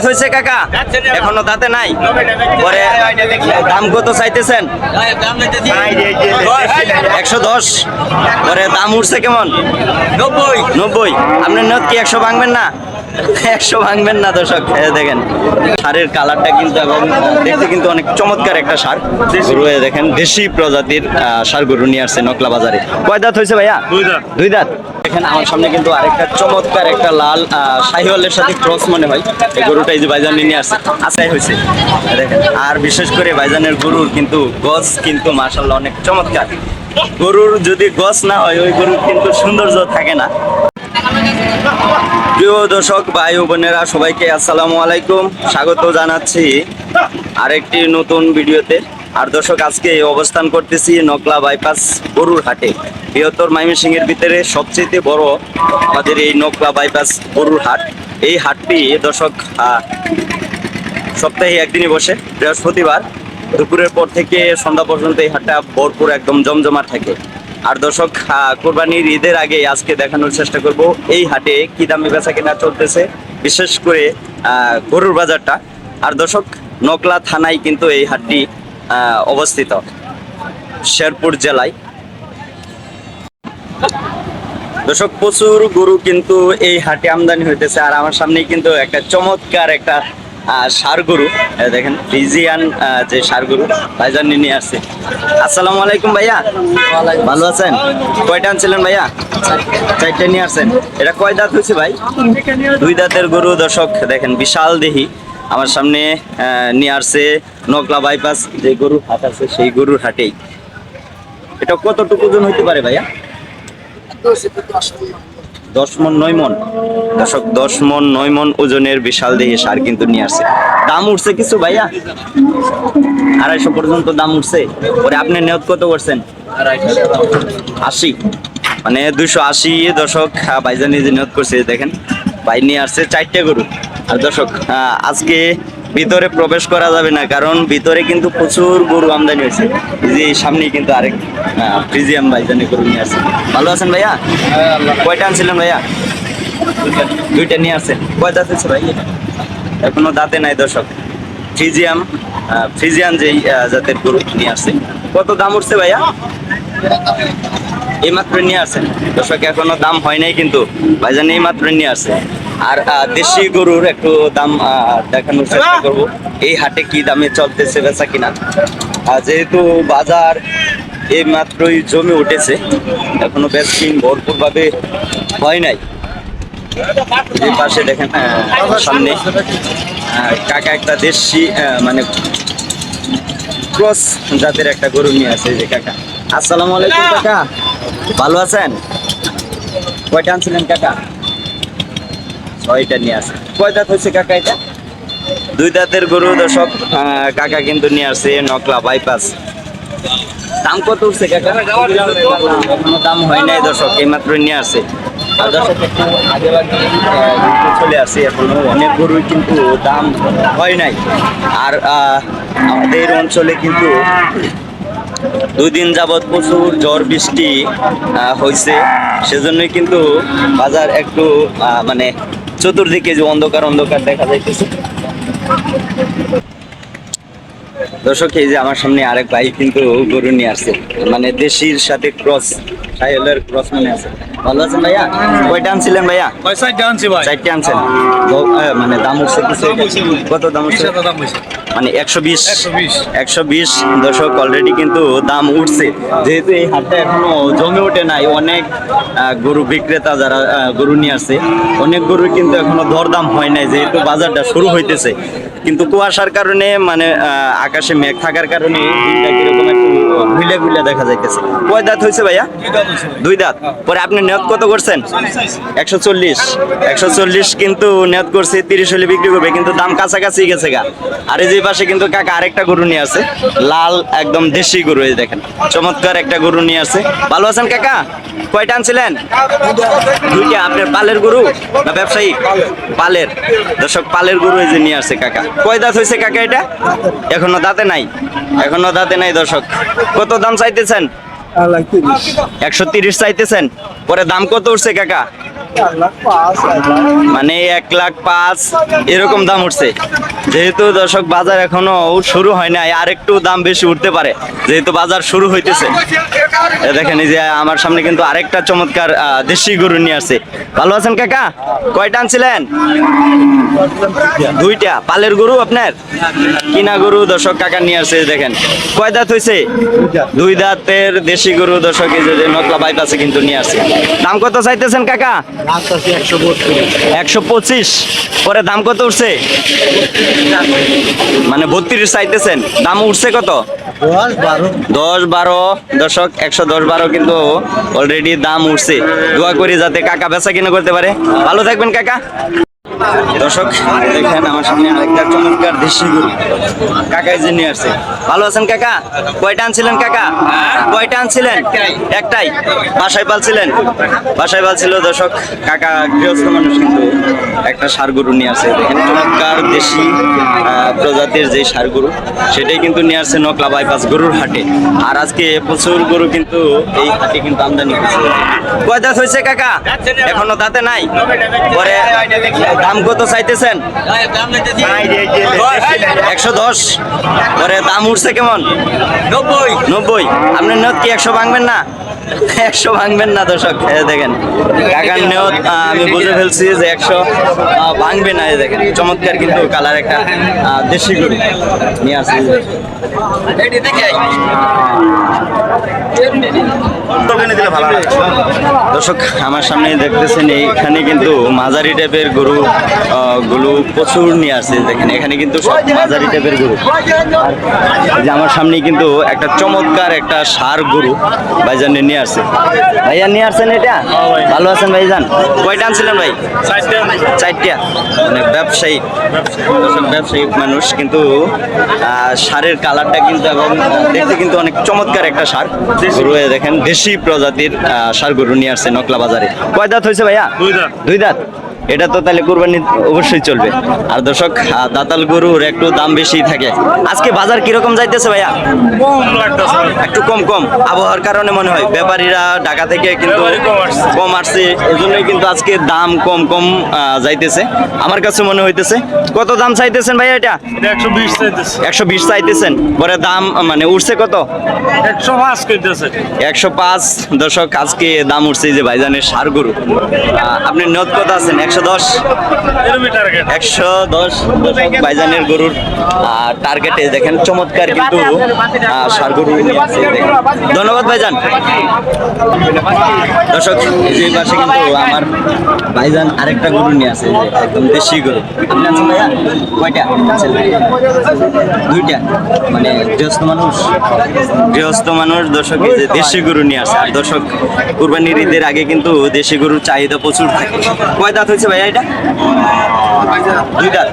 দাঁত হয়েছে কাকা? এখনও দাঁতে নাই? পরে দাম কত চাইতেছেন? একশো দশ। পরে দাম উঠছে কেমন? নব্বই। নব্বই। আপনার নদ কি একশো ভাঙবেন না? একশো ভাঙবেন না দর্শক দেখেন সারের কালারটা কিন্তু এবং দেখতে কিন্তু অনেক চমৎকার একটা সার। গরু দেখেন দেশি প্রজাতির ষাঁড় গরু নিয়ে আসছে নকলা বাজারে। কয় দাঁত হয়েছে ভাইয়া? দুই দাঁত। দেখেন আমার সামনে কিন্তু আরেকটা চমৎকার একটা লাল শাহিওয়ালের সাথে ক্রস মনে হয়। এই গরুটা এই যে ভাইজান নিয়ে আসছে আশাই হয়েছে। দেখেন আর বিশেষ করে ভাইজানের গরুর কিন্তু গছ কিন্তু মার্শাল্লাহ অনেক চমৎকার। গরুর যদি গছ না হয় ওই গরুর কিন্তু সৌন্দর্য থাকে না। প্রিয় দর্শক, ভাই ও বোনেরা, সবাইকে আসসালামু আলাইকুম। স্বাগত জানাচ্ছি আরেকটি নতুন ভিডিওতে। আর দর্শক, আজকে অবস্থান করতেছি নকলা বাইপাস গরুর হাটে বৃহত্তর ময়মনসিংহ এর ভিতরে সবচেয়ে বড় আমাদের এই নকলা বাইপাস গরুর হাট এই হাটটি দর্শক সপ্তাহে একদিনই বসে, বৃহস্পতিবার। দুপুরের পর থেকে সন্ধ্যা পর্যন্ত এই হাটটা ভরপুর একদম জমজমাট থাকে। আর দর্শক কোরবানির ঈদের আগে আজকে দেখানোর চেষ্টা করব এই হাটে কি দামে বেচা কেনা চলতেছে, বিশেষ করে গরুর বাজারটা। আর দর্শক, নকলা থানায় কিন্তু এই হাটটি অবস্থিত, শেরপুর জেলায়। দর্শক, প্রচুর গরু কিন্তু এই হাটে আমদানি হইতেছে। আর আমার সামনেই কিন্তু একটা চমৎকার একটা ষাঁড় গরু দেখেন ফিজিয়ান যে ষাঁড় গরু ভাইজান নিয়ে আসছে। আসসালামু আলাইকুম ভাইয়া। ভালো আছেন? কয়টা আনছিলেন ভাইয়া? চারটে নিয়ে আসছেন। এটা কয় দাঁত হয়েছে ভাই? দুই দাঁতের গরু দর্শক দেখেন বিশাল দেহি। আমার সামনে আহ, নিয়ে আসছে নকলা বাইপাস যে গরুর হাট আছে সেই গরুর হাটেই। এটা কতটুকু ওজন হইতে পারে ভাইয়া? দশ মন নয় মন দর্শক, দশ মন নয় মন ওজনের বিশাল দেহে সার কিন্তু নিয়ে আসছে। দাম উঠছে কিছু ভাইয়া? আড়াইশো পর্যন্ত দাম উঠছে। পরে আপনি নিয়ত কত করছেন? আশি। মানে দুইশো আশি দশক ভাইজান নিজে নিয়ত করছে, দেখেন। ভাই নিয়ে আসছে চারটে গরু। আর দর্শক আজকে ভিতরে প্রবেশ করা যাবে না কারণ ভিতরে কিন্তু প্রচুর গরু আমদানি হয়েছে। যে সামনে কিন্তু আরেক ফ্রিজিয়াম ভাইজানে গরু নিয়ে আসছে। ভালো আছেন ভাইয়া? কয়টা আনছিলেন ভাইয়া? দুইটা নিয়ে আসছেন কয় দাঁত হচ্ছে ভাই? এখনও দাঁতে নাই দর্শক। ফ্রিজিয়াম আহ, ফ্রিজিয়ান যেই জাতের গরু নিয়ে আসছে। কত দাম উঠছে ভাইয়া? এই মাত্র নিয়ে আসেন দর্শক এখনও দাম হয় নাই কিন্তু। ভাইজান এই মাত্র নিয়ে আসে আর দেশি গরুর একটু দাম আহ, দেখানোর চেষ্টা করব। এই হাটে কি দামে চলতেছে বেচা কিনা? আর যেহেতু বাজার এই মাত্রই জমে উঠেছে এখনও ভরপুর ভাবে হয় নাই। পাশে দেখেন সামনে কাকা একটা দেশি আহ, মানে ক্রস জাতের একটা গরু নিয়ে আছে যে কাকা। আসসালামু আলাইকুম কাকা। ভালো আছেন? কয়টা আনছিলেন কাকা? ছয়টা নিয়ে আসে। কয় দাঁত হয়েছে কাকা এটা? দুই দাঁতের গরু দর্শক কাকা কিন্তু নিয়ে আসছে নকলা বাইপাস দাম কত উঠছে কাকা? দাম হয় নাই দর্শক এইমাত্র নিয়ে আসে। আর দর্শক একটু আগে আগে চলে আসে এখনও অনেক গরুই কিন্তু দাম হয় নাই। আর আমাদের অঞ্চলে কিন্তু দুই দিন যাবৎ প্রচুর ঝড় বৃষ্টি হয়েছে সেজন্যই কিন্তু বাজার একটু মানে চতুর্দিকে যে অন্ধকার অন্ধকার দেখা যাইতেছে। দর্শক, এই যে আমার সামনে আরেক ভাই কিন্তু গরু নিয়ে আসছে। মানে দেশির সাথে ক্রস। ক্রস মানে আছে। ভালো আছেন ভাইয়া? কয়টা আনছিলেন ভাইয়া? পয়সাটা আনছি ভাই। চারটে আনছেন। মানে দাম উঠছে কিছু? কত দাম হয়েছে। মানে একশো বিশ। একশো বিশ। দশক অলরেডি কিন্তু দাম উঠছে। যেহেতু এই হাটটা এখনও জমে ওঠে নাই অনেক আহ, গরু বিক্রেতা যারা গরু নিয়ে আসছে অনেক গরু কিন্তু এখনও দরদাম হয় নাই যেহেতু বাজারটা শুরু হইতেছে। কিন্তু কুয়াশার কারণে মানে আহ, আকাশে মেঘ থাকার কারণে দিনটা কীরকম একটু ঘুলে ঘুলে দেখা যাইতেছে। কয় দাঁত হয়েছে ভাইয়া? দুই দাঁত? পরে আপনি নিয়ত কত করছেন? একশো চল্লিশ। একশো চল্লিশ কিন্তু নিয়ত করছে, তিরিশ হলে বিক্রি করবে, কিন্তু দাম কাছাকাছি গেছে গা। আর এই যে পাশে কিন্তু কাকা আরেকটা গরু নিয়ে আছে লাল একদম দেশি গরু, এই দেখেন। চমৎকার একটা গরু নিয়ে আছে ভালো আছেন কাকা? কয়টা আনছিলেন? দুইটা। আপনার পালের গরু না ব্যবসায়ী? পালের। দর্শক, পালের গরু এই যে নিয়ে আসছে কাকা। কয় দাঁত হয়েছে কাকা এটা? এখনও দাঁতে নাই। এখনও দাঁতে নাই দর্শক। কত দাম চাইতেছেন? একশো তিরিশ চাইতেছেন। পরে দাম কত উঠছে কাকা? মানে এক লাখ পাঁচ, এরকম দাম উঠছে। যেহেতু দর্শক, বাজার এখনও শুরু হয় নাই, আর একটু দাম বেশি উঠতে পারে, যেহেতু বাজার শুরু হইতেছে। দেখেন যে আমার সামনে কিন্তু আরেকটা চমৎকার দেশি গরু নিয়ে আসছে। ভালো আছেন কাকা? কয়টা আনছিলেন? দুইটা। পালের গরু আপনার? কিনা গরু দর্শক কাকা নিয়ে আসছে দেখেন। কয় দাঁত হয়েছে দুই দাঁতের দেশি গরু দর্শক, এই যে নকলা বাইপাসে কিন্তু নিয়ে আসছে। দাম কত চাইতেছেন কাকা? একশো পঁচিশ। পরে দাম কত উঠছে? মানে বত্রিশ চাইতেছেন। দাম উঠছে কত? দশ বারো। দশক একশো দশ বারো কিন্তু অলরেডি দাম উঠছে। দোয়া করি যাতে কাকা বেচা কিনা করতে পারে। ভালো থাকবেন কাকা। দর্শক, দেখেন আমার সামনে আরেকটা চমৎকার দেশি গরু। কাকা যে নিয়ে আসছে। ভালো আছেন কাকা? কয়টা আনছিলেন কাকা? কয়টা আনছিলেন? একটাই। বাসায় পালছিলেন? বাসায় পালছিল দর্শক, কাকা গৃহস্থ মানুষ কিন্তু একটা সার গরু নিয়ে আসছে। দেখেন চমৎকার দেশি প্রজাতির যে সার গরু, সেটাই কিন্তু নিয়ে আসছে নকলা বাইপাস গরুর হাটে। আর আজকে প্রচুর গরু কিন্তু এই হাটে কিন্তু আমদানি করছে কয় দাঁত হয়েছে কাকা? এখনও দাঁতে নাই? পরে দাম কত চাইতেছেন? একশো দশ? পরে দাম উঠছে কেমন? নব্বই। নব্বই। আপনার নিয়ত কি একশো ভাঙবেন না? একশো ভাঙবেন না দর্শক। দেখেন কাকার নিয়ত আমি বুঝে ফেলছি যে একশো ভাঙবে না দেখেন। চমৎকার কিন্তু কালার একটা দেশি গরু নিয়ে আসছি। দর্শক আমার সামনে দেখতেছেন এইখানে কিন্তু মাঝারি টাইপের গরু গুলো প্রচুর নিয়ে আসছে। দেখেন এখানে কিন্তু সব মাঝারি টাইপের গরু। যে আমার সামনে কিন্তু একটা চমৎকার একটা সার গরু ভাইজান নিয়ে আসছে। ভাইয়া নিয়ে আসছেন এটা? ভালো আছেন ভাইজান? কয়টা আনছিলেন ভাই? চারটা। মানে ব্যবসায়ী। দর্শক ব্যবসায়িক মানুষ কিন্তু আহ, সারের কালারটা কিন্তু এবং দেখতে কিন্তু অনেক চমৎকার একটা সার। গরু দেখেন দেশি। প্রজাতির আহ, সার গরু নিয়ে আসছে নকলা বাজারে। কয় দাঁত হয়েছে ভাইয়া? দুই দাঁত। দুই দাঁত? এটা তো তাহলে কোরবানি অবশ্যই চলবে। আর দর্শক দাতাল গরুর একটু দাম বেশি থাকে। আজকে বাজার কীরকম যাইতেছে ভাইয়া? একটু কম কম। আবহাওয়ার কারণে মনে হয় ব্যাপারীরা ঢাকা থেকে কিন্তু কম আসছে। এজন্যই কিন্তু আজকে দাম কম কম যাইতেছে। আমার কাছে মনে হইতেছে কত দাম চাইতেছেন ভাইয়া এটা? একশো বিশ চাইতেছেন। পরে দাম মানে উঠছে কত? একশো পাঁচ একশো পাঁচ। দশক আজকে দাম উঠছে যে ভাইজানের সার গরু। আপনি নিয়ত কত আছেন? একশো দশ। একশো দশ দশক বাইজানের গরুর টার্গেটে দেখেন চমৎকার কিন্তু গরু। ধন্যবাদ ভাইজান। দর্শক এই যে পাশে কিন্তু আমার ভাইজান আরেকটা গরু নিয়ে আছে একদম দেশি গরু। আপনি আছেন ভাইয়া? কয়টা? দুইটা। মানে গৃহস্থ মানুষ? গৃহস্থ মানুষ দর্শক এই যে দেশি গরু নিয়ে আসে আর দর্শক কুরবানির ঈদের আগে কিন্তু দেশি গরুর চাহিদা প্রচুর থাকে। কয় দাঁত হয়েছে ভাইয়া এটা? দুই দাঁত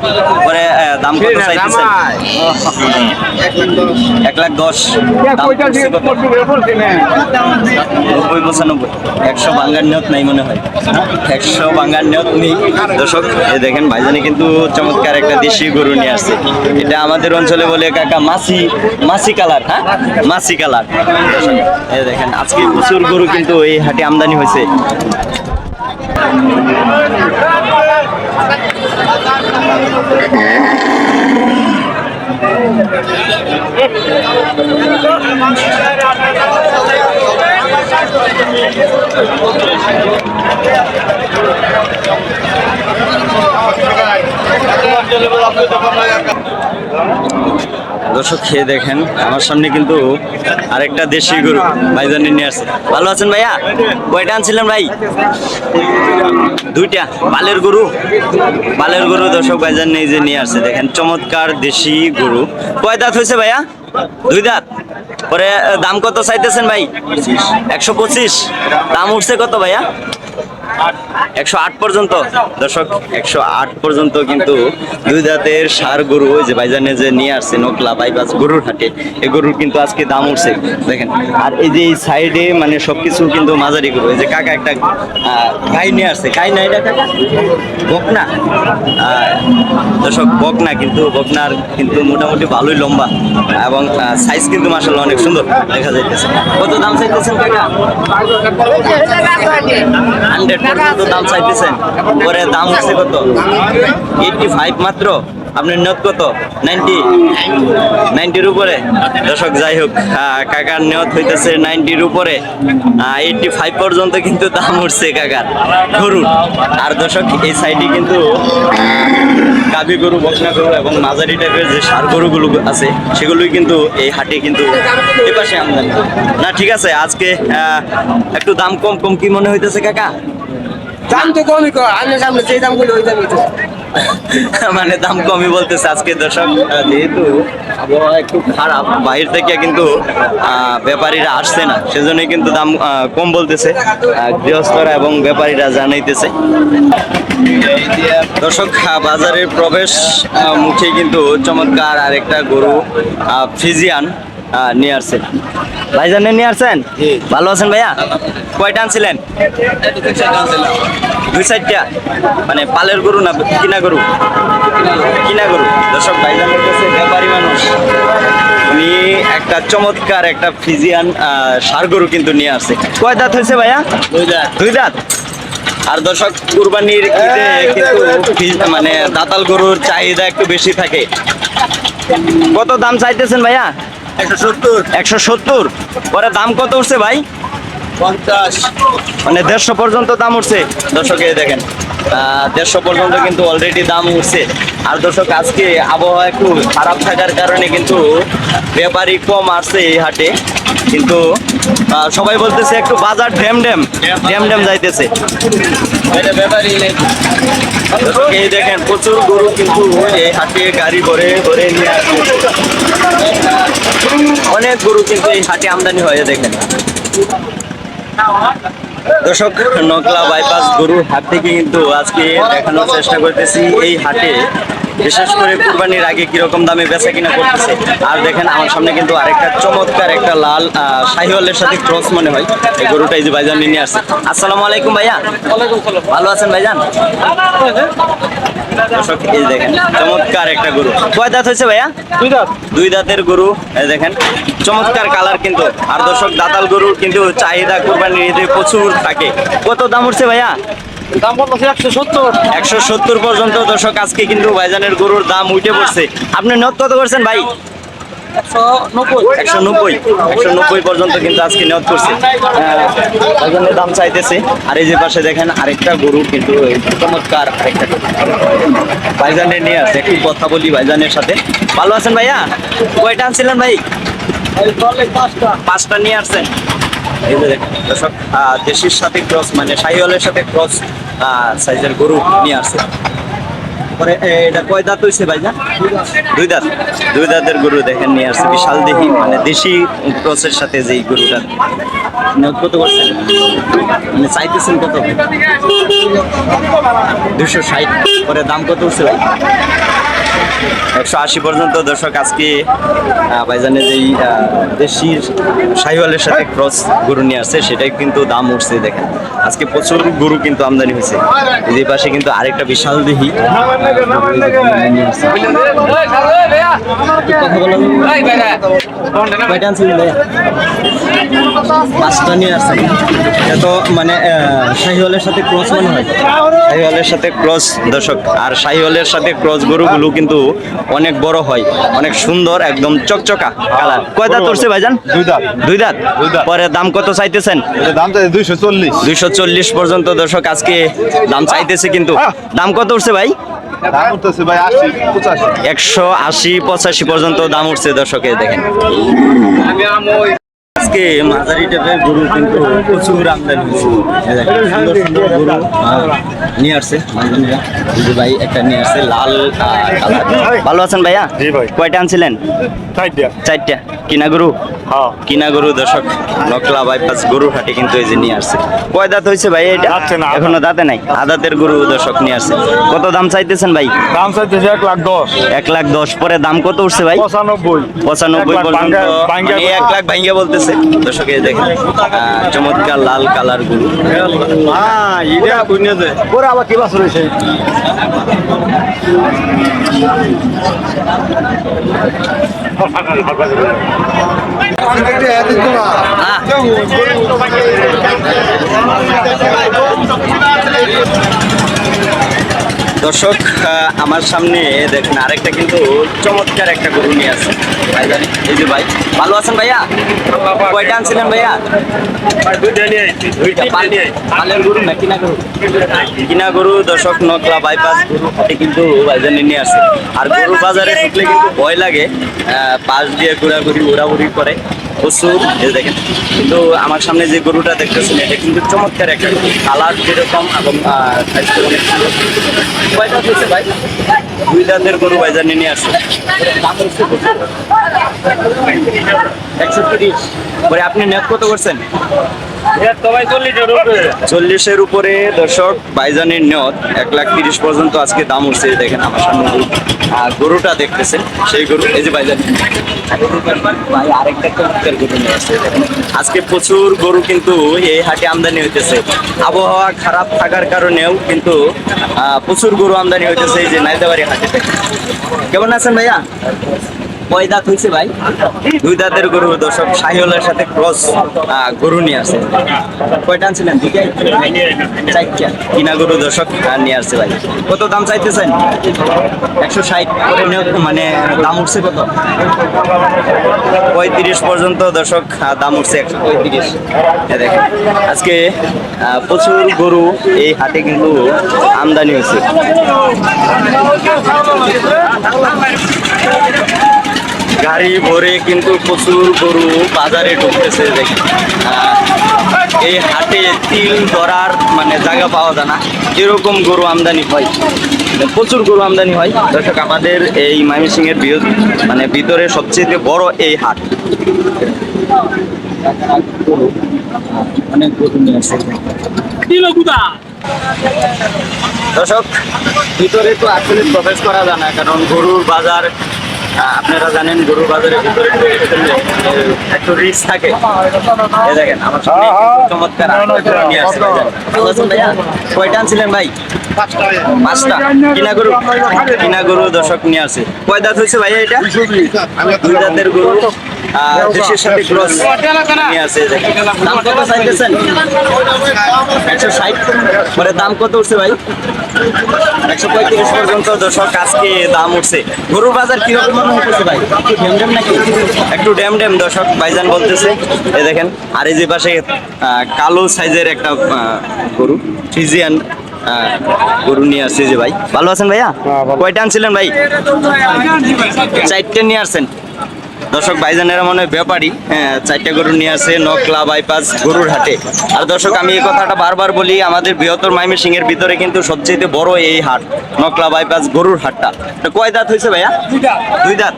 পরে দাম কত চাইতেছেন? এক লাখ দশ? নব্বই পঁচানব্বই। একশো বাঙ্গার নিয়ত নাই মনে হয়। একশো বাঙ্গার নিয়ত নেই। দর্শক দেখেন ভাইজানি কিন্তু চমৎকার একটা দেশি গরু নিয়ে আসছে। এটা আমাদের অঞ্চলে বলে কাকা মাসি মাসি কালার হ্যাঁ? মাসি কালার। দর্শক দেখেন আজকে প্রচুর গরু কিন্তু এই হাটে আমদানি হয়েছে। Gracias. দর্শক, খেয়ে দেখেন। আমার সামনে কিন্তু আরেকটা দেশি গরু ভাইজানি নিয়ে আসছে। ভালো আছেন ভাইয়া? কয়টা আনছিলেন ভাই? দুইটা। বালের গরু। বালের গরু দর্শক, ভাইজান এই যে নিয়ে আসছে। দেখেন, চমৎকার দেশি গরু। কয় দাঁত হয়েছে ভাইয়া? দুই দাঁত। পরে দাম কত চাইতেছেন ভাই? একশো পঁচিশ। দাম উঠছে কত ভাইয়া? একশো আট পর্যন্ত দর্শক একশো আট পর্যন্ত কিন্তু দুই দাঁতের সার গরু ওই যে ভাইজানে যে নিয়ে আসছে নকলা বাইপাস গরুর হাটে এই গরুর কিন্তু আজকে দাম উঠছে দেখেন আর এই যে এই সাইডে মানে সবকিছু কিন্তু মাঝারি গরু এই যে কাকা একটা গাই নিয়ে আসছে গাই না এটা কাকা বকনা দর্শক বকনা কিন্তু বকনার কিন্তু মোটামুটি ভালোই লম্বা এবং সাইজ কিন্তু মাসাল্লাহ অনেক সুন্দর দেখা যাইতেছে কত দাম চাইতেছেন কাকা হান্ড্রেড পর্যন্ত দাম চাইতেছেন। পরে দাম হচ্ছে কত? এইটটি ফাইভ মাত্র? আপনার নিয়ত কত? নাইনটি? নাইনটির উপরে? দর্শক, যাই হোক কাকার নিয়ত হইতেছে নাইনটির উপরে। এইটটি ফাইভ পর্যন্ত কিন্তু দাম উঠছে কাকার। গরুর আর দর্শক, এই সাইডে কিন্তু গাভী গরু, বকনা গরু এবং মাঝারি টাইপের যে সার গরুগুলো আছে, সেগুলোই কিন্তু এই হাটে কিন্তু এ পাশে আমদানি। না, ঠিক আছে, আজকে একটু দাম কম কম কি মনে হইতেছে কাকা? দাম তো কমই কর আমি সামনে যে দামগুলো ওই মানে দাম কমই বলতেছে আজকে দর্শক যেহেতু আবহাওয়া একটু খারাপ বাইরে থেকে কিন্তু ব্যাপারীরা আসছে না সেজন্যই কিন্তু দাম কম বলতেছে গৃহস্থরা এবং ব্যাপারীরা জানাইতেছে। দর্শক বাজারের প্রবেশ মুখে কিন্তু চমৎকার আরেকটা গরু আহ, নিয়ে আসছেন। ভাইজানে নিয়ে আসছেন? ভালো আছেন ভাইয়া? কয়টা আনছিলেন? দুই সাইডটা মানে পালের গরু না কিনা গরু? কিনা গরু। দর্শক ভাইজানের কাছে ব্যাপারী মানুষ। উনি একটা চমৎকার একটা ফিজিয়ান সার গরু কিন্তু নিয়ে আসছে। কয় দাঁত হয়েছে ভাইয়া? দুই দাঁত। আর দর্শক কুরবানির ঈদে কিন্তু মানে দাতাল গরুর চাহিদা একটু বেশি থাকে। কত দাম চাইতেছেন ভাইয়া? একশো সত্তর। পরে দাম কত উঠছে ভাই? পঞ্চাশ। মানে দেড়শো পর্যন্ত দাম উঠছে। দর্শক দেখেন দেড়শো পর্যন্ত কিন্তু অলরেডি দাম উঠছে। আর দর্শক আজকে আবহাওয়া একটু খারাপ থাকার কারণে কিন্তু ব্যাপারী কম আসছে এই হাটে। কিন্তু সবাই বলতেছে একটু বাজার ড্যাম ড্যাম ড্যাম ড্যাম যাইতেছে দর্শক, দেখেন, প্রচুর গরু কিন্তু হাটে গাড়ি ভরে ভরে নিয়ে অনেক গরু কিন্তু এই হাটে আমদানি হয়ে দেখেন। দর্শক, নকলা বাইপাস গরুর হাট থেকে কিন্তু আজকে দেখানোর চেষ্টা করতেছি, এই হাটে বিশেষ করে কুরবানির আগে কীরকম দামে বেচা কিনা করতেছে। আর দেখেন আমার সামনে কিন্তু আরেকটা চমৎকার একটা লাল শাহিওয়ালের সাথে ক্রস মনে হয়। এই গরুটা এই যে ভাইজান নিয়ে আসছে। আসসালামু আলাইকুম ভাইয়া। ভালো আছেন ভাইজান? দর্শক এই দেখেন চমৎকার একটা গরু। কয় দাঁত হয়েছে ভাইয়া? দুই দাঁত। দুই দাঁতের গরু দেখেন চমৎকার কালার কিন্তু। আর দর্শক দাতাল গরুর কিন্তু চাহিদা কোরবানির ঈদে প্রচুর থাকে। কত দাম উঠছে ভাইয়া? দাম একশো সত্তর। একশো সত্তর পর্যন্ত দর্শক আজকে কিন্তু ভাইজানের গরুর দাম উঠে পড়ছে। আপনি নোট কত করছেন ভাই? একশো নব্বই। একশো নব্বই। পর্যন্ত কিন্তু আজকে নিয়োগ করছে। আহ, দাম চাইতেছে। আর এই যে পাশে দেখেন আরেকটা গরু কিন্তু চমৎকার আরেকটা ভাইজানের নিয়ে একটু কথা বলি ভাইজানের সাথে। ভালো আছেন ভাইয়া? কয়টা আনছিলেন ভাই? পাঁচটা নিয়ে আসছেন। দর্শক সাথে ক্রস মানে সাথে ক্রস সাইজের গরু নিয়ে আসছে। পরে এটা কয় দাঁত হয়েছে দুই দাঁত। দুই দাঁতের গরু দেখেন নিয়ে আসছে। বিশাল দেহি মানে দেশি ক্রসের সাথে যেই গরুটা। কত করছেন? মানে চাইতেছেন কত? দুশো ষাট। পরে দাম কত উঠছে ভাই? একশো আশি পর্যন্ত দর্শক আজকে আহ, ভাইজানের যেই দেশির সাহিওয়ালের সাথে ক্রস গরু নিয়ে আসছে সেটাই কিন্তু দাম উঠছে দেখেন। আজকে প্রচুর গরু কিন্তু আমদানি হয়েছে। এই পাশে কিন্তু আরেকটা বিশাল দেহি? পাঁচটা নিয়ে আসছে এটা তো মানে শাহিওয়ালের সাথে ক্রস মনে হয়। শাহিওয়ালের সাথে ক্রস দর্শক। আর শাহিওয়ালের সাথে ক্রস গরুগুলো কিন্তু অনেক বড় হয়। অনেক সুন্দর একদম চকচকা কালার। কয় দাঁত উঠছে ভাইজান? দুই দাঁত। দুই দাঁত। পরে দাম কত চাইতেছেন? দাম দুইশো চল্লিশ। দুইশো চল্লিশ পর্যন্ত দর্শক আজকে দাম চাইতেছে কিন্তু। দাম কত উঠছে ভাই? একশো আশি পঁচাশি পর্যন্ত দাম উঠছে দর্শকে দেখেন। আজকে মাঝারি টাইপের গরু কিন্তু প্রচুর আমদানি হয়েছে। সুন্দর সুন্দর গরু নিয়ে আসছে ভাই একটা নিয়ে আসছে লাল ভালো আছেন ভাইয়া? জি ভাই। কয়টা আনছিলেন? চারটা। কিনা গরু? হ্যাঁ। কিনা গরু দর্শক নকলা বাইপাস গরু হাটে কিন্তু এই যে নিয়ে আসছে। কয় দাঁত হয়েছে ভাই এটা। এখনও দাঁতে নাই? আদাতের গরু দর্শক নিয়ে আসছে। কত দাম চাইতেছেন ভাই? দাম চাইতেছে এক লাখ দশ। এক লাখ দশ। পরে দাম কত উঠছে ভাই? পঁচানব্বই। পঁচানব্বই এক লাখ পর্যন্ত মানে এক লাখ ভাঙ্গা বলতেছে। দর্শক এই দেখেন চমৎকার লাল কালার গরু। হ্যাঁ দর্শক আমার সামনে দেখেন, আরেকটা কিন্তু চমৎকার একটা গরু নিয়ে আছে এই যে ভাই, ভালো আছেন ভাইয়া? কয়টা আনছিলেন ভাইয়া? না কিনা গরু? গরু, দর্শক, নকলা বাইপাস গরু কিন্তু বাজারে নিয়ে আসে আর গরু বাজারে ঢুকলে কিন্তু ভয় লাগে পাশ দিয়ে ঘোরাঘুরি উড়াউড়ি করে। প্রচুর এই দেখেন। কিন্তু আমার সামনে যে গরুটা দেখতেছেন, এটা কিন্তু চমৎকার একটা কালার যেরকম এবং সুন্দর। কয়টা হয়েছে ভাই? দুই দাঁতের গরু নিয়ে আসবে দাম হচ্ছে কত? একশো তিরিশ। পরে আপনি নেট কত করছেন? চল্লিশের উপরে। দর্শক বাইজানের নিয়ত এক লাখ তিরিশ পর্যন্ত আজকে দাম উঠছে দেখেন আমার সামনে। আর গরুটা দেখতেছেন সেই গরু এই যে বাইজান। ভাই আরেকটা চমৎকার গরু নিয়ে আসছে আজকে প্রচুর গরু কিন্তু এই হাটে আমদানি হইতেছে। আবহাওয়া খারাপ থাকার কারণেও কিন্তু আহ, প্রচুর গরু আমদানি হইতেছে এই যে নাইদাবাড়ি হাটে কেমন আছেন ভাইয়া? কয় দাঁত হয়েছে ভাই? দুই দাঁতের গরু, দর্শক শাহিওয়ালের সাথে ক্রস গরু নিয়ে আসছে। কয়টা আনছিলেন? দুইটাই চারটা। কিনা গরু, দর্শক নিয়ে আসছে ভাই। কত দাম চাইতেছেন? একশো ষাট মানে দাম উঠছে কত? পঁয়ত্রিশ পর্যন্ত, দর্শক দাম উঠছে একশো পঁয়ত্রিশ। দেখেন, আজকে প্রচুর গরু এই হাটে কিন্তু আমদানি হয়েছে। গাড়ি ভরে কিন্তু প্রচুর গরু বাজারে ঢুকতেছে দেখি। এই হাটে তিল ধরার মানে জায়গা পাওয়া যায় না। এরকম গরু আমদানি হয় প্রচুর গরু আমদানি হয়। দর্শক আমাদের এই ময়মনসিং এর বৃহৎ মানে ভিতরে সবচেয়ে বড় এই হাট। অনেক গরু নিয়ে আসছে দর্শক ভিতরে তো আসলে প্রবেশ করা যায় না কারণ গরুর বাজার আপনারা জানেন গরু আহ, একটু রিস্ক থাকে। দেখেন আমার সামনে চমৎকার। ভালো আছেন ভাইয়া কয়টা আনছিলেন ভাই? পাঁচটা। কিনা গরু? কিনা গরু দর্শক নিয়ে আসে কয় দাঁত হয়েছে ভাইয়া এটা? দুই দাঁতের গরু। দেশের সাথে ক্রস নিয়ে দেখেন। দাম কত চাইতেছেন? একশো ষাট। পরে দাম কত উঠছে ভাই? একশো পঁয়ত্রিশ পর্যন্ত দর্শক আজকে দাম উঠছে। গরুর বাজার কীরকম মনে হচ্ছে ভাই? একটু ড্যাম ড্যাম নাকি? একটু ড্যাম ড্যাম দর্শক ভাইজান বলতেছে। এই দেখেন আর এই যে পাশে কালো সাইজের একটা গরু ফিজিয়ান গরু নিয়ে আসছে যে ভাই। ভালো আছেন ভাইয়া? কয়টা আনছিলেন ভাই? চারটে নিয়ে আসছেন? দর্শক ভাইজানেরা মনে হয় ব্যাপারী হ্যাঁ, চারটে গরু নিয়ে আসে নকলা বাইপাস গরুর হাটে। আর দর্শক আমি এই কথাটা বারবার বলি আমাদের বৃহত্তর মাইমেসিং এর ভিতরে কিন্তু সবচেয়ে বড় এই হাট নকলা বাইপাস গরুর হাটটা। কয় দাঁত হয়েছে ভাইয়া? দুই দাঁত।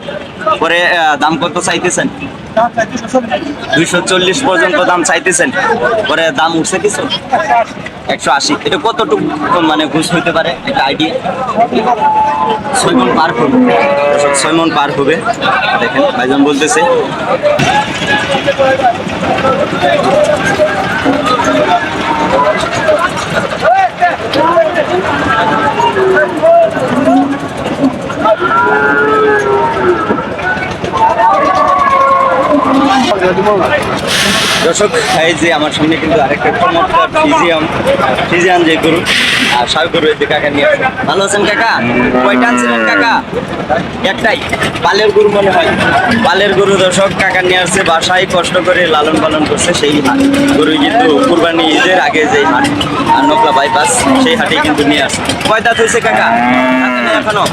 পরে দাম কত চাইতেছেন? দুইশো চল্লিশ পর্যন্ত দাম চাইতেছেন। পরে দাম উঠছে কিছু? একশো আশি। এটা কতটুকু মানে ঘুষ হইতে পারে? একটা আইডিয়া ছয় মন পার হবে। ছয় মন পার হবে। দেখেন, ভাইজান বলতেছে। দর্শক এই যে আমার সামনে কিন্তু আরেকটা চমৎকার ফিজিয়াম ফিজিয়ান যে গরু আর সার গরু এই যে কাকা নিয়ে আসছে। ভালো আছেন কাকা? কয়টা আনছিলেন কাকা? একটাই পালের গরু মনে হয়। পালের গরু দর্শক কাকা নিয়ে আসছে বাসায় কষ্ট করে লালন পালন করছে সেই হাট। গরু কিন্তু কুরবানি ঈদের আগে যেই হাট আর নকলা বাইপাস সেই হাটে কিন্তু নিয়ে আসছে। কয় দাঁত হয়েছে কাকা? এখনও?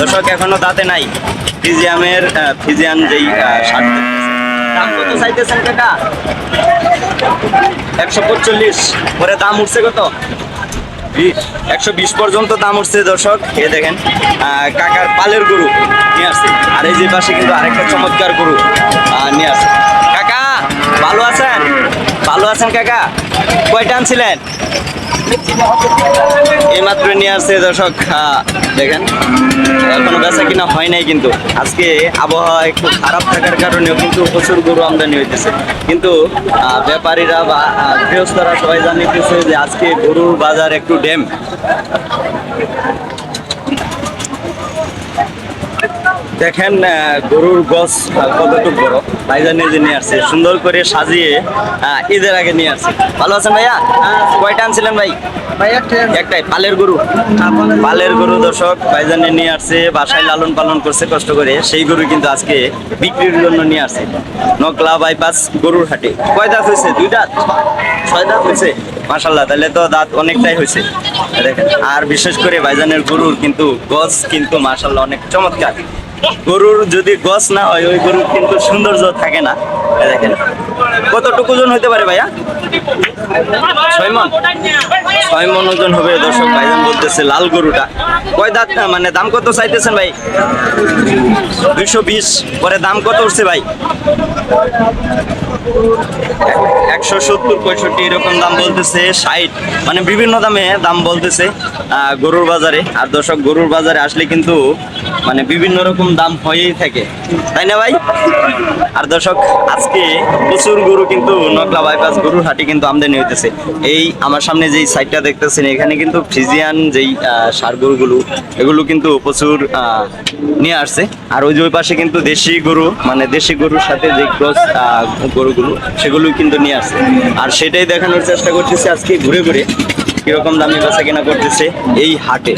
দর্শক এখনও দাঁতে নাই। ফিজিয়ামের আহ, ফিজিয়ান যেই শার্ট একশো পঁচল্লিশ পরে দাম উঠছে কত? একশো বিশ পর্যন্ত দাম উঠছে দর্শক, এ দেখেন কাকার পালের গরু নিয়ে আসছে। আর এই যে পাশে কিন্তু আরেকটা চমৎকার গরু নিয়ে আসছে। কাকা, ভালো আছেন? ভালো আছেন কাকা? কয়টা আনছিলেন? এই মাত্র নিয়ে আসছে দর্শক দেখেন, এখনও বেচা কিনা হয় নাই কিন্তু। আজকে আবহাওয়া একটু খারাপ থাকার কারণেও কিন্তু প্রচুর গরু আমদানি হইতেছে। কিন্তু ব্যাপারীরা বা গৃহস্থরা সবাই জানিতেছে যে আজকে গরুর বাজার একটু ড্যাম দেখেন গরুর গছ কতটুকু বড়? ভাইজান নিজে নিয়ে আসছে সুন্দর করে সাজিয়ে আহ, ঈদের আগে নিয়ে আসছে। ভালো আছেন ভাইয়া? কয়টা আনছিলেন ভাই? একটাই পালের গরু। পালের গরু দর্শক ভাইজানে নিয়ে আসছে বাসায় লালন পালন করছে কষ্ট করে। সেই গরু কিন্তু আজকে বিক্রির জন্য নিয়ে আসছে। নকলা বাইপাস গরুর হাটে। কয় দাঁত হয়েছে? দুই দাঁত? ছয় দাঁত হয়েছে? মাসাল্লাহ তাহলে তো দাঁত অনেকটাই হয়েছে। আর বিশেষ করে ভাইজানের গরুর কিন্তু গছ কিন্তু মাসাল্লাহ অনেক চমৎকার। গরুর যদি গছ না হয় ওই গরুর কিন্তু সৌন্দর্য থাকে না। দেখেন। কতটুকু ওজন হতে পারে ভাইয়া? ছয় মন ছয় মন ওজন হবে দর্শক, ভাইজান বলতেছে লাল গরুটা। কয় দাঁত মানে দাম কত চাইতেছেন ভাই? দুইশো বিশ, পরে দাম কত উঠছে ভাই? একশো সত্তর, পঁয়ষট্টি, এরকম দাম বলতেছে, ষাট। মানে বিভিন্ন দামে দাম বলতেছে গরুর বাজারে। আর দর্শক, গরুর বাজারে আসলে কিন্তু মানে বিভিন্ন রকম দাম হয়েই থাকে। তাই না ভাই? আর দর্শক, আজকে প্রচুর গরু কিন্তু নকলা বাইপাস গরুর হাটি কিন্তু আমদানি হইতেছে। এই আমার সামনে যেই সাইডটা দেখতেছেন, এখানে কিন্তু ফিজিয়ান যেই ষাঁড় গরুগুলো, এগুলো কিন্তু প্রচুর নিয়ে আসছে। আর ওই যে ওই পাশে কিন্তু দেশি গরু মানে দেশি গরুর সাথে যে ক্রস গরুগুলো সেগুলো কিন্তু নিয়ে আসছে। আর সেটাই দেখানোর চেষ্টা করতেছে আজকে ঘুরে ঘুরে, কীরকম দামে বেচা কেনা করতেছে এই হাটে।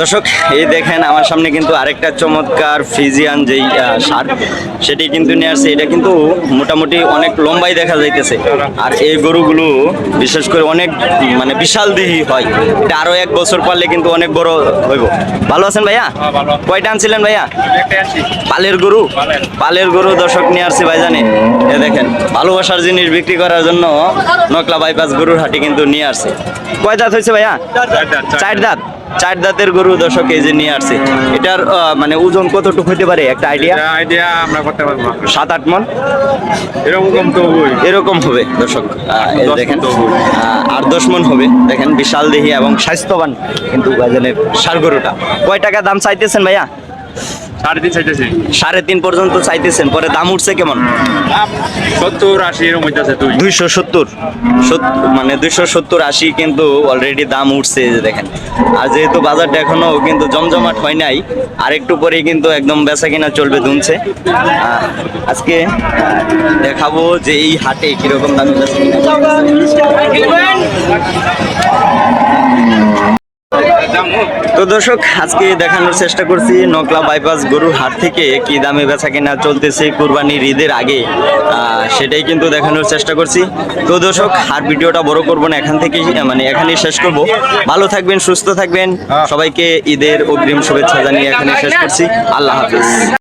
দর্শক এই দেখেন আমার সামনে কিন্তু আরেকটা চমৎকার ফ্রিজিয়ান যেই সার সেটি কিন্তু নিয়ে আসছে। এটা কিন্তু মোটামুটি অনেক লম্বাই দেখা যাইতেছে। আর এই গরুগুলো বিশেষ করে অনেক মানে বিশাল দেহি হয়। এটা আরও এক বছর পারলে কিন্তু অনেক বড় হইব। ভালো আছেন ভাইয়া? ভালো। কয়টা আনছিলেন ভাইয়া? পালের গরু? পালের। গরু দর্শক নিয়ে আসছে ভাইজানে। এ দেখেন ভালোবাসার জিনিস বিক্রি করার জন্য নকলা বাইপাস গরুর হাটি কিন্তু নিয়ে আসছে। কয় দাঁত হয়েছে ভাইয়া? চার দাঁত? চার দাঁতের গরু দর্শক এই যে নিয়ে আসছে। এটার মানে ওজন কতটুকু হতে পারে? একটা আইডিয়া আইডিয়া আমরা করতে পারব। সাত আট মন? এরকম তো এরকম হবে দর্শক। দশ দেখেন আট দশ মন হবে। দেখেন বিশাল দেহি এবং স্বাস্থ্যবান কিন্তু গাজনের সার গরুটা। কয় টাকা দাম চাইতেছেন ভাইয়া? সাড়ে তিন চাইতেছি। সাড়ে তিন পর্যন্ত চাইতেছেন পরে দাম উঠছে কেমন? সত্তর আশি এরকম হইতেছে দুইশো সত্তর। মানে দুইশো সত্তর আশি কিন্তু অলরেডি দাম উঠছে দেখেন। আর যেহেতু বাজারটা এখনও কিন্তু জমজমাট হয় নাই আর একটু পরেই কিন্তু একদম বেচা কিনা চলবে দুমছে আজকে দেখাবো যে এই হাটে কীরকম দামে বেচা কিনা তো দর্শক, আজকে দেখানোর চেষ্টা করছি নকলা বাইপাস গরুর হাট থেকে কি দামে বেচা কেনা চলতেছে কুরবানির ঈদের আগে। সেটাই কিন্তু দেখানোর চেষ্টা করছি। তো দর্শক আর ভিডিওটা বড় করব না, এখান থেকে মানে এখানেই শেষ করব। ভালো থাকবেন, সুস্থ থাকবেন। সবাইকে ঈদের অগ্রিম শুভেচ্ছা জানিয়ে এখানে শেষ করছি। আল্লাহ হাফিজ।